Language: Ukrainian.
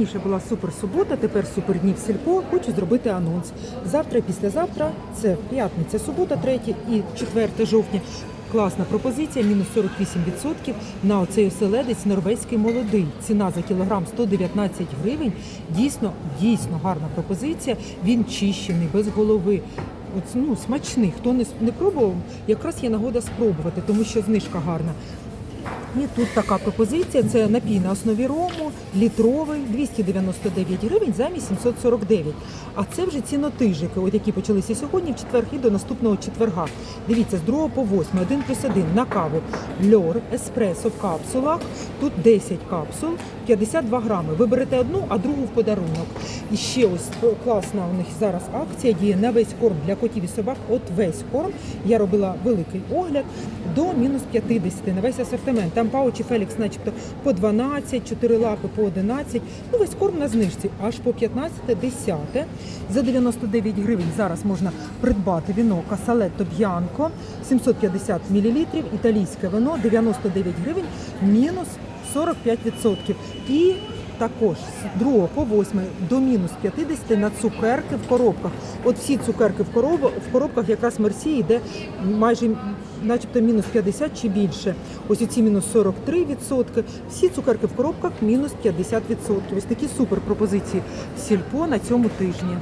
Раніше була супер субота, тепер супер дні в сільпо. Хочу зробити анонс. Завтра післязавтра це п'ятниця, субота, 3 і 4 жовтня. Класна пропозиція, мінус 48% на оцей оселедець норвезький молодий. Ціна за кілограм 119 гривень. Дійсно, дійсно гарна пропозиція. Він чищений, без голови. От, ну, смачний. Хто не, не пробував, якраз є нагода спробувати, тому що знижка гарна. І тут така пропозиція: це напій на основі рому, літровий, 299 гривень замість 749. А це вже цінотижики, от які почалися сьогодні, в четвер і до наступного четверга. Дивіться, з 2 по 8, 1 плюс 1 на каву. Льор, еспресо в капсулах. Тут 10 капсул, 52 грами. Ви берете одну, а другу в подарунок. І ще ось класна у них зараз акція діє на весь корм для котів і собак. От весь корм. Я робила великий огляд до мінус 50 на весь асортимент. Там паучі Фелікс, начебто по 12, 4 лапи по 11. Ну, весь корм на знижці аж по 15 10 За 99 гривень зараз можна придбати віно Касалетто Б'янко 750 мл, італійське вино 99 гривень, мінус 45%. І також з 2 по 8 до мінус 50 на цукерки в коробках. От всі цукерки в, короб... в коробках якраз Мерсі йде майже начебто мінус 50 чи більше. Ось оці мінус 43%. Всі цукерки в коробках мінус 50%. Ось такі супер пропозиції сільпо на цьому тижні.